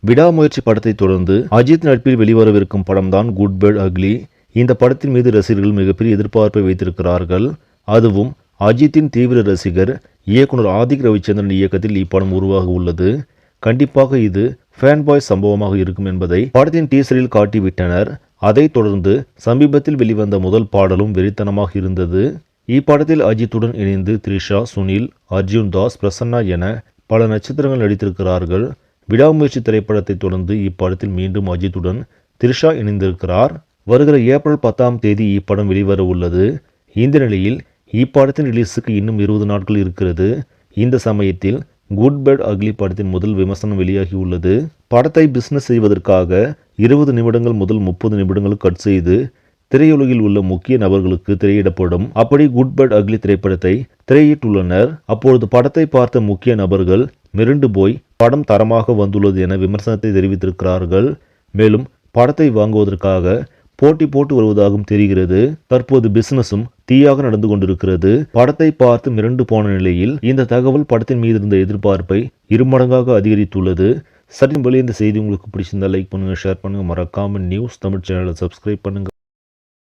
விடாமுயற்சி படத்தை தொடர்ந்து அஜித் நடிப்பில் வெளிவரவிருக்கும் படம்தான் குட் பேட் அக்லி இந்த படத்தின் மீது ரசிகர்கள் மிகப்பெரிய எதிர்பார்ப்பை வைத்திருக்கிறார்கள். அதுவும் அஜித்தின் தீவிர ரசிகர் இயக்குனர் ஆதிக் ரவிச்சந்திரன் இயக்கத்தில் இப்படம் உருவாக உள்ளது. கண்டிப்பாக இது ஃபேன் பாய் சம்பவமாக இருக்கும் என்பதை படத்தின் டீசரில் காட்டிவிட்டனர். அதைத் தொடர்ந்து சமீபத்தில் வெளிவந்த முதல் பாடலும் வெறித்தனமாக இருந்தது. இப்படத்தில் அஜித்துடன் இணைந்து த்ரிஷா சுனில் அர்ஜுன் தாஸ் பிரசன்னா என பல நட்சத்திரங்கள் நடித்திருக்கிறார்கள். விடாமுயற்சி திரைப்படத்தை தொடர்ந்து இப்படத்தில் மீண்டும் அஜித்துடன் த்ரிஷா இணைந்திருக்கிறார். வருகிற ஏப்ரல் பத்தாம் தேதி இப்படம் வெளிவர உள்ளது. இந்த நிலையில் இப்படத்தின் ரிலீஸுக்கு இன்னும் இருபது நாட்கள் இருக்கிறது. இந்த சமயத்தில் குட் பேட் அக்லி படத்தின் முதல் விமர்சனம் வெளியாகி உள்ளது. படத்தை பிசினஸ் செய்வதற்காக இருபது நிமிடங்கள் முதல் முப்பது நிமிடங்கள் கட் செய்து திரையுலகில் உள்ள முக்கிய நபர்களுக்கு திரையிடப்படும். அப்படி குட் பேட் அக்லி திரைப்படத்தை திரையிட்டுள்ளனர். அப்பொழுது படத்தை பார்த்த முக்கிய நபர்கள் மிரண்டு போய் படம் தரமாக வந்துள்ளது என விமர்சனத்தை தெரிவித்திருக்கிறார்கள். மேலும் படத்தை வாங்குவதற்காக போட்டி போட்டு வருவதாகவும் தெரிகிறது. தற்போது பிசினஸும் தீயாக நடந்து கொண்டிருக்கிறது. படத்தை பார்த்து மிரண்டு போன நிலையில் இந்த தகவல் படத்தின் மீது இருந்த எதிர்பார்ப்பை இருமடங்காக அதிகரித்துள்ளது. சரி வழி இந்த செய்தி உங்களுக்கு பிடிச்சிருந்தா லைக் பண்ணுங்க ஷேர் பண்ணுங்க. மறக்காமல் நியூஸ் தமிழ் சேனலை சப்ஸ்கிரைப் பண்ணுங்க.